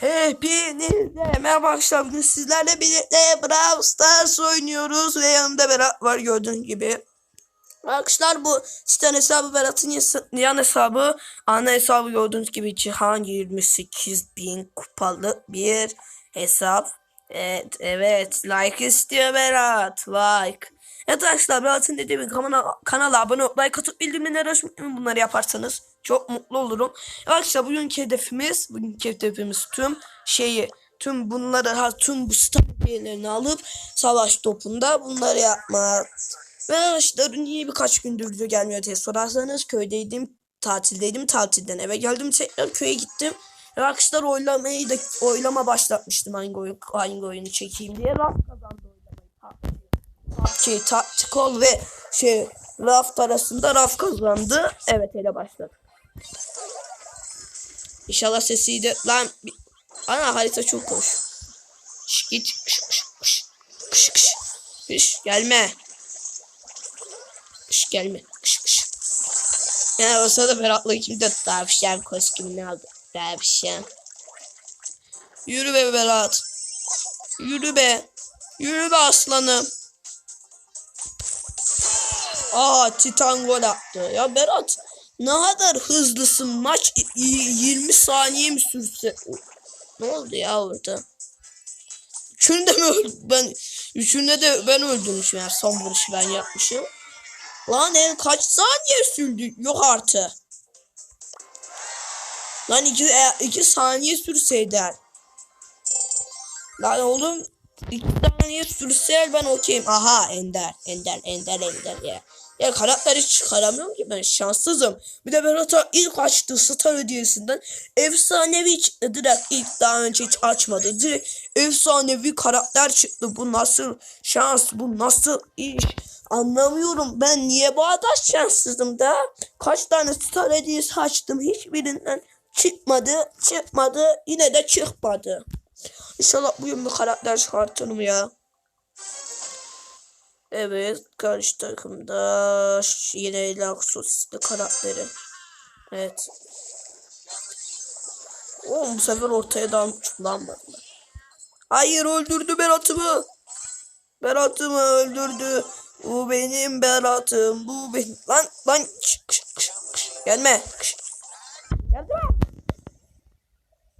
Hepinize merhaba arkadaşlar bugün sizlerle birlikte Brawl Stars oynuyoruz ve yanımda Berat var gördüğünüz gibi. Arkadaşlar bu Titan hesabı Berat'ın yan hesabı ana hesabı gördüğünüz gibi Cihan 28 bin kupalı bir hesap. Evet evet like istiyor Berat like. Arkadaşlar Berat'ın dediği gibi kanala, kanala abone olup like atıp bildirimleri açmayı bunları yaparsanız çok mutlu olurum. Arkadaşlar bugünkü hedefimiz bugünkü hedefimiz tüm şeyi tüm bunları ha tüm bu statülerini alıp savaş topunda bunları yapmak. Ve arkadaşlar niye birkaç gündür video gelmiyor diye sorarsanız köydeydim tatildeydim tatilden eve geldim tekrar köye gittim. Ve arkadaşlar oylamayı da oylama başlatmıştım hangi oyun hangi oyunu çekeyim diye raf kazandı oylamayı. PUBG, Tactical ve şey Raft arasında Raf kazandı. Evet hele başladı. İnşallah sesiydi. Lan bir- ana harita çok hoş. Şş, git. Kış, kış. Kış, kış. Kış, gelme. Kış, gelme. Kış, kış. Ya o sırada Berat'la kimde tavşan kostümünü aldı. Tavşan. Yürü be Berat. Yürü be. Yürü be aslanım. Aa Titan gol attı. Ya Berat ne kadar hızlısın. Maç y- y- 20 saniye mi sürse? Ne oldu ya orada? Üçünde mi öldüm? Ben üçünde de ben öldürmüşüm yani son vuruşu ben yapmışım. Lan el kaç saniye sürdü? Yok artık. Lan iki, e, iki saniye sürseydi. Lan oğlum iki saniye sürse ben okeyim. Aha Ender. Ender, Ender, Ender ya. Ya karakteri çıkaramıyorum ki ben şanssızım. Bir de Berat'a ilk açtığı Star hediyesinden efsanevi çıktı. Direkt ilk daha önce hiç açmadı. Direkt efsanevi karakter çıktı. Bu nasıl şans? Bu nasıl iş? Anlamıyorum. Ben niye bu şanssızım da? Kaç tane Star hediyesi açtım. Hiçbirinden çıkmadı. Çıkmadı. Yine de çıkmadı. İnşallah bu yıl bir karakter çıkartırım ya. Evet, karşı takımda yine Laksosis'li karakteri. Evet. Oğlum bu sefer ortaya damlanmadılar. Hayır öldürdü Berat'ımı. Berat'ımı öldürdü. Bu benim Berat'ım. Bu benim. Lan lan. Kış, kış, kış. Gelme. Kış. Gelme.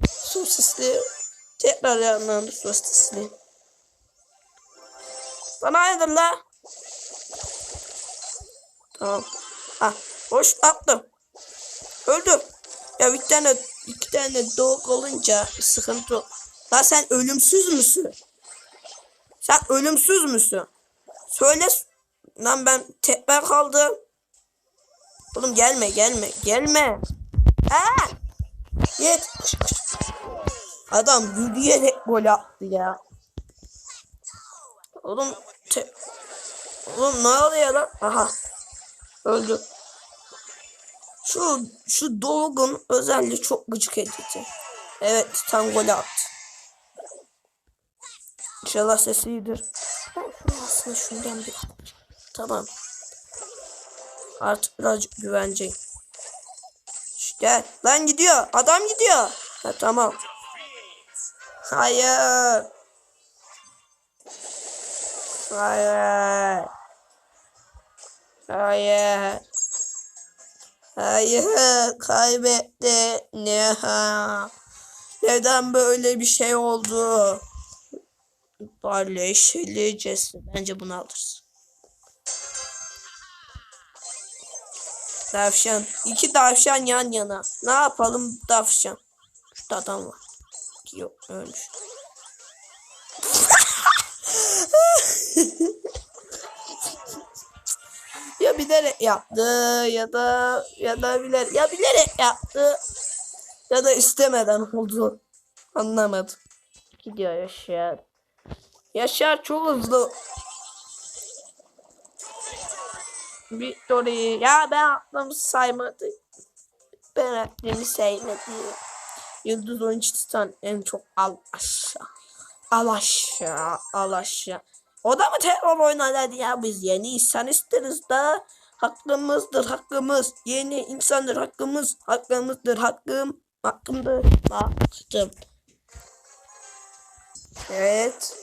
Sosisli. Tekrar yanlandı sosisli. Bana hayırdır la? Tamam. Ha, boş attım. Öldüm. Ya bir tane iki tane doğuk olunca sıkıntı yok. La sen ölümsüz müsün? Sen ölümsüz müsün? Söyle. Lan ben tekrar kaldım. Oğlum gelme gelme gelme. Ha! Yet. Adam yürüyerek gol attı ya. Oğlum te... Oğlum ne oluyor lan? Aha. Öldü. Şu şu dolgun özelliği çok gıcık edici. Evet tam gol attı. İnşallah sesi iyidir. Aslında şundan bir Tamam. Artık birazcık güvenceyim. Şş, Gel. Lan gidiyor. Adam gidiyor. Ha, tamam. Hayır. Hayır. Hayır. Hayır. Kaybetti. Ne ha? Neden böyle bir şey oldu? Barleşilicesi. Bence bunu alırsın. Tavşan. İki tavşan yan yana. Ne yapalım tavşan? Şurada adam var. Yok ölmüş. ya bilerek yaptı ya da ya da bilerek ya bilerek yaptı ya da istemeden oldu. Anlamadım. Gidiyor Yaşar. Yaşar çok hızlı. Victory. Ya ben aklımı saymadı. Ben aklımı saymadı. Yıldız oyuncu Titan en çok al aşağı. Al aşağı. Al aşağı. O da mı terör oynadı ya biz yeni insan isteriz da. Hakkımızdır hakkımız. Yeni insandır hakkımız. Hakkımızdır hakkım. Hakkımdır. Baktım. Evet.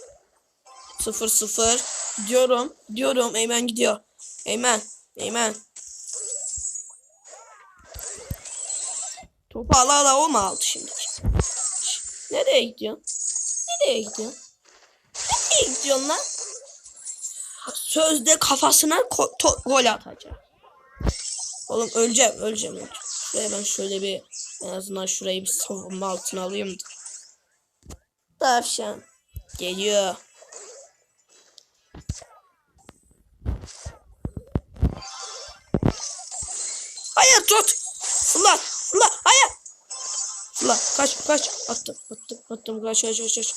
Sıfır sıfır. Gidiyorum. Gidiyorum. Eymen gidiyor. Eymen. Eymen. Topu ala ala o mu aldı şimdi? Nereye gidiyorsun? Nereye gidiyorsun? Nereye gidiyorsun lan? Sözde kafasına gol atacak. Oğlum öleceğim, öleceğim. Şuraya ben şöyle bir en azından şurayı bir savunma altına alayım. Tavşan geliyor. Hayır tut. Fırla, hayır. Fırla, kaç, kaç. Attım, attım, attım, kaç, kaç, kaç, kaç.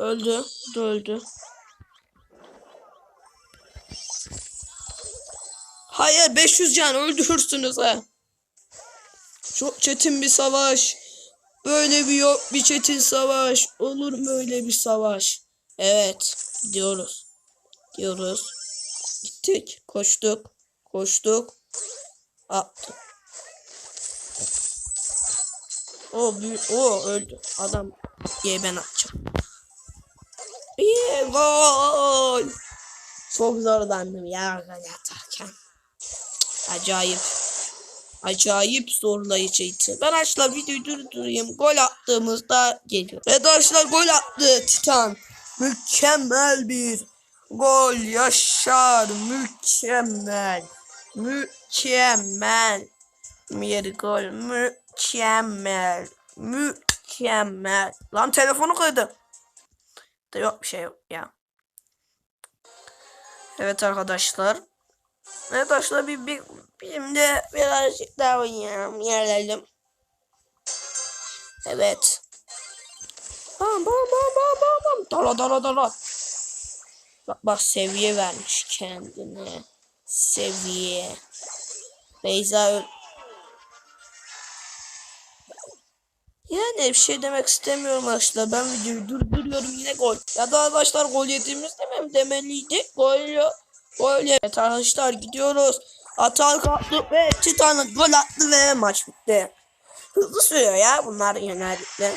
Öldü, da öldü. Hayır 500 can öldürürsünüz ha. Çok çetin bir savaş. Böyle bir yok bir çetin savaş. Olur mu öyle bir savaş? Evet diyoruz. Diyoruz. Gittik. Koştuk. Koştuk. Attık. O büyük, o öldü. Adam diye ben atacağım. İyi gol. Çok zorlandım ya atarken. Acayip. Acayip zorlayıcıydı. Ben arkadaşlar videoyu durdurayım. Gol attığımızda geliyor. Evet arkadaşlar gol attı Titan. Mükemmel bir gol yaşar. Mükemmel. Mükemmel. Bir gol. Mükemmel. Mükemmel. Lan telefonu kırdım. Da yok bir şey yok ya. Evet arkadaşlar. Evet arkadaşlar bir, bir de birazcık daha oynayalım. Yerlerim. Evet. Bam bam bam bam bam bam. Dala dala dala. Bak bak seviye vermiş kendine. Seviye. Beyza Yani bir şey demek istemiyorum arkadaşlar. Ben videoyu durduruyorum yine gol. Ya da arkadaşlar gol yediğimiz demem demeliydi. Gol yok. Gol Evet arkadaşlar gidiyoruz. Atal kalktı ve Titan gol attı ve maç bitti. Hızlı sürüyor ya bunlar genellikle.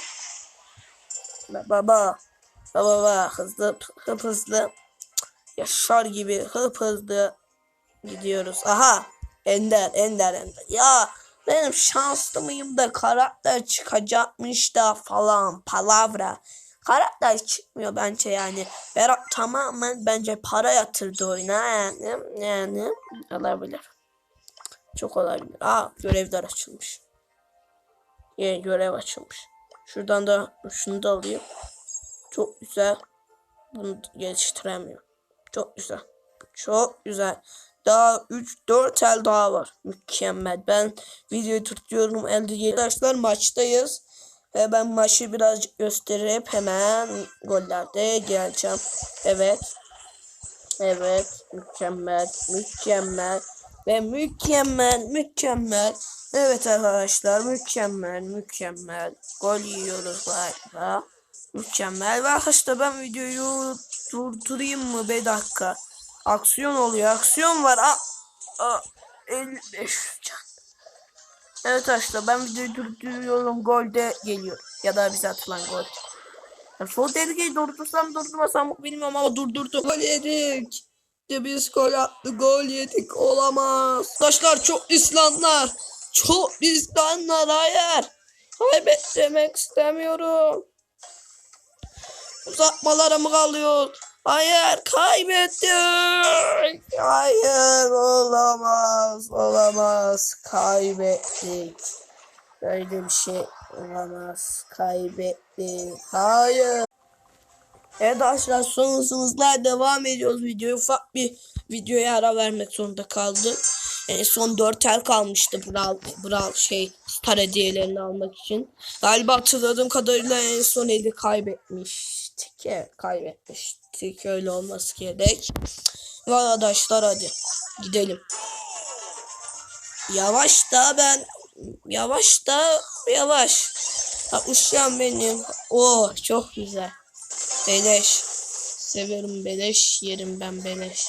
Baba. Baba baba hızlı hıp hızlı. Yaşar gibi hıp hızlı gidiyoruz. Aha Ender Ender Ender. Ya benim şanslı mıyım da karakter çıkacakmış da falan palavra. Karakter çıkmıyor bence yani. Berat tamamen bence para yatırdı oyuna yani. Yani olabilir. Çok olabilir. Aa görevler açılmış. Yeni görev açılmış. Şuradan da şunu da alayım. Çok güzel. Bunu geliştiremiyorum. Çok güzel. Çok güzel. Daha 3-4 el daha var. Mükemmel. Ben videoyu tutuyorum. Elde. Arkadaşlar maçtayız. Ve ben maçı birazcık gösterip hemen gollerde geleceğim. Evet. Evet. Mükemmel. Mükemmel. Ve mükemmel. Mükemmel. Evet arkadaşlar. Mükemmel. Mükemmel. Gol yiyoruz galiba. Mükemmel. Ve arkadaşlar ben videoyu durdurayım mı? Bir dakika. Aksiyon oluyor. Aksiyon var. Aa, aa, 55 can. Evet arkadaşlar ben videoyu durduruyorum. Gol de geliyor. Ya da bize atılan gol. Ya sol tehlikeyi durdursam durdurmasam bilmiyorum ama durdurdum. Gol yedik. Biz gol attı. Gol yedik. Olamaz. Arkadaşlar çok İslamlar. Çok İslamlar. Hayır. Kaybetmek istemiyorum. Uzatmalara mı kalıyor? Hayır kaybettik. Hayır olamaz olamaz kaybettik. Böyle bir şey olamaz kaybettik. Hayır. Evet arkadaşlar hızımızla devam ediyoruz videoyu. Ufak bir videoya ara vermek zorunda kaldık. En son 4 el kalmıştı Brawl, Brawl şey star hediyelerini almak için. Galiba hatırladığım kadarıyla en son eli kaybetmiştik. Evet kaybetmiştik. Öyle olması gerek. Ve arkadaşlar hadi gidelim. Yavaş da ben yavaş da yavaş. Ha, uşağım benim. Oh çok güzel. Beleş. Severim beleş. Yerim ben beleş.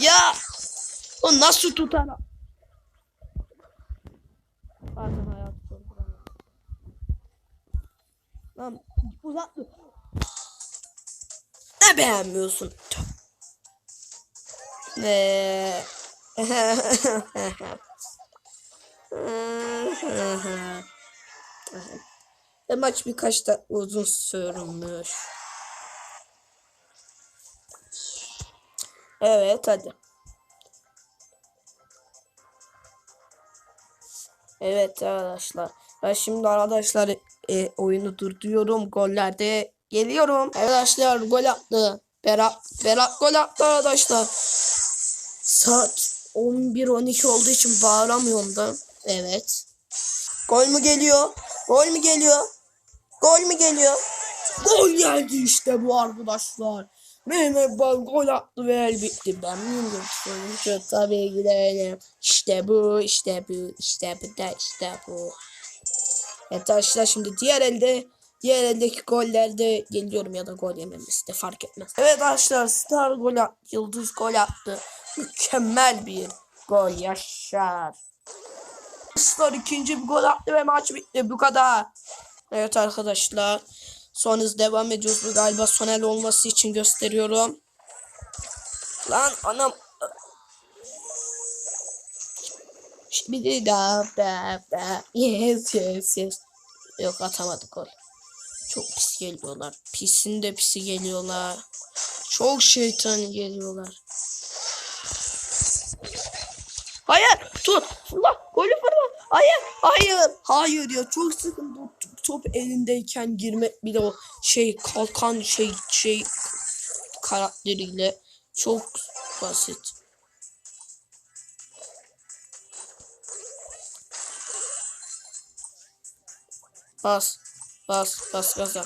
Ya. O nasıl tutar? Bazen hayat sorgulamıyor. Lan uzat. Ne beğenmiyorsun? Ve Ve maç birkaç dakika uzun sürmüş. Evet hadi. Evet arkadaşlar. Ben şimdi arkadaşlar e, oyunu durduruyorum. Gollerde geliyorum. Arkadaşlar gol attı. Berat, Berat gol attı arkadaşlar. Saat 11-12 olduğu için bağıramıyorum da. Evet. Gol mü geliyor? Gol mü geliyor? Gol mü geliyor? Gol geldi işte bu arkadaşlar. Mehmet Bal gol attı ve el bitti. Ben bilmiyorum sonucu tabii ki de öyle. İşte bu, işte bu, işte bu da işte bu. Evet arkadaşlar şimdi diğer elde diğer eldeki gollerde geliyorum ya da gol yememesi de fark etmez. Evet arkadaşlar Star gol attı. Yıldız gol attı. Mükemmel bir gol yaşar. Star ikinci bir gol attı ve maç bitti. Bu kadar. Evet arkadaşlar. Son hız devam ediyoruz. Bu galiba sonel olması için gösteriyorum. Lan anam. Şimdi da da da. Yes yes yes. Yok atamadık gol. Çok pis geliyorlar. Pisin de pisi geliyorlar. Çok şeytan geliyorlar. Hayır tut. Fırla. Golü fırla. Hayır. Hayır. Hayır ya çok sıkıntı. Top, elindeyken girmek bile o şey kalkan şey şey karakteriyle çok basit. Bas. Bas. Bas gaza.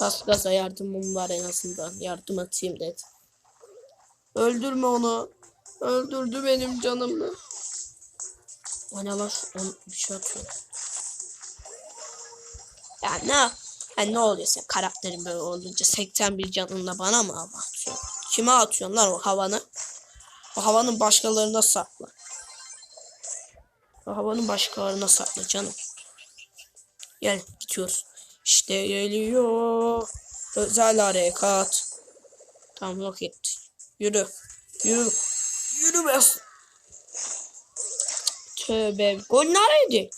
Bas gaza yardımım var en azından. Yardım atayım dedi. Öldürme onu. Öldürdü benim canımı. Ne lan? On, bir şey atıyor. Ya ne? Ya ne oluyor sen karakterin böyle olunca 81 canınla bana mı hava atıyorsun? Kime atıyorsun lan o havanı? O havanın başkalarına sakla. O havanın başkalarına sakla canım. Gel gidiyoruz. İşte geliyor. Özel harekat. Tamam yok etti. Yürü. Yürü. Yürü be. Tövbe. Gol nereydi?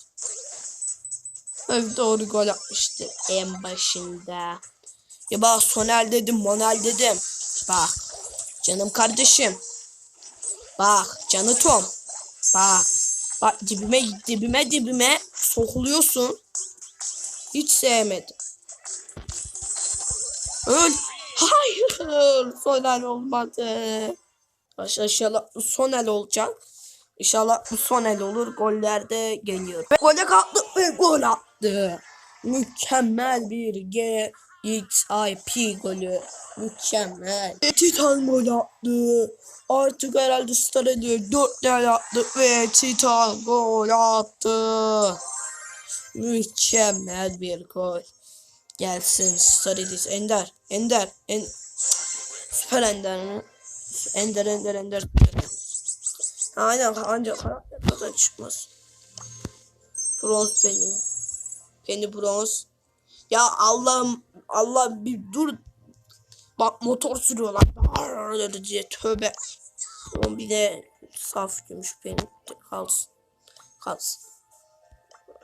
Doğru gol atmıştı en başında. Ya bak Sonel dedim, Monel dedim. Bak. Canım kardeşim. Bak canı Tom. Bak. Bak dibime dibime dibime sokuluyorsun. Hiç sevmedim. Öl. Hayır. Sonel olmadı. Arkadaşlar inşallah bu son el olacak. İnşallah bu son el olur. Gollerde geliyor. Ve gole kalktı ve gol attı. Mükemmel bir G X I P golü. Mükemmel. Titan gol attı. Artık herhalde star ediyor. 4 gol attı ve Titan gol attı. Mükemmel bir gol. Gelsin star ediz. Ender. Ender. En... Süper Ender? Ender ender ender. Aynen ancak kadar çıkmaz. Bronz benim. Kendi bronz. Ya Allah'ım Allah bir dur. Bak motor sürüyorlar. Bağırır diye tövbe. O bir de saf gümüş benim. Kalsın. Kalsın.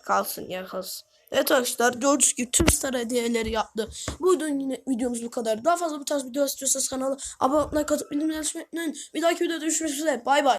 Kalsın ya kalsın. Evet arkadaşlar gördüğünüz gibi tüm star hediyeleri yaptı. Bugün yine videomuz bu kadar. Daha fazla bu tarz video istiyorsanız kanala abone olmayı, katıp bildirimleri açmayı unutmayın. Bir dahaki videoda görüşmek üzere. Bay bay.